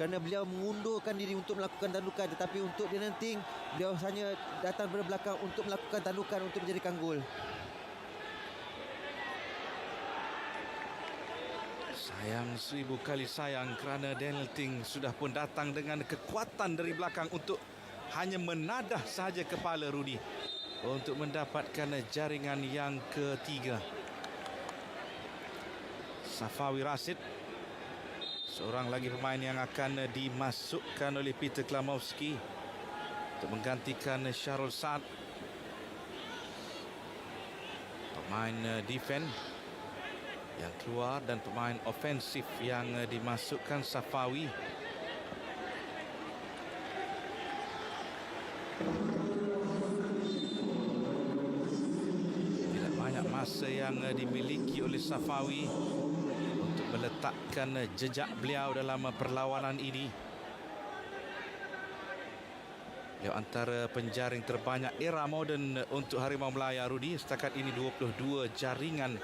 kerana beliau mengundurkan diri untuk melakukan tandukan tetapi untuk dia nanti beliau hanya datang dari belakang untuk melakukan tandukan untuk menjadikan gol. Sayang seribu kali sayang kerana Daniel Ting sudah pun datang dengan kekuatan dari belakang untuk hanya menadah sahaja kepala Rudi untuk mendapatkan jaringan yang ketiga. Safawi Rasid seorang lagi pemain yang akan dimasukkan oleh Peter Klamowski untuk menggantikan Syarul Saad. Pemain eh, defense yang keluar dan pemain ofensif yang eh, dimasukkan Safawi. Tidak banyak masa yang eh, dimiliki oleh Safawi. untuk meletakkan jejak beliau dalam perlawanan ini. Beliau antara penjaring terbanyak era moden untuk Harimau Melaya Rudi. Setakat ini 22 jaringan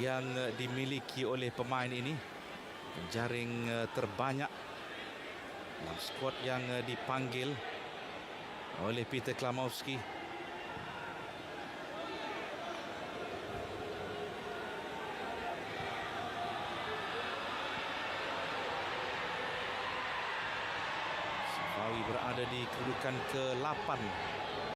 yang dimiliki oleh pemain ini. Penjaring eh, terbanyak dalam skuad yang eh, dipanggil oleh Peter Klamowski Safawi berada di kedudukan ke-8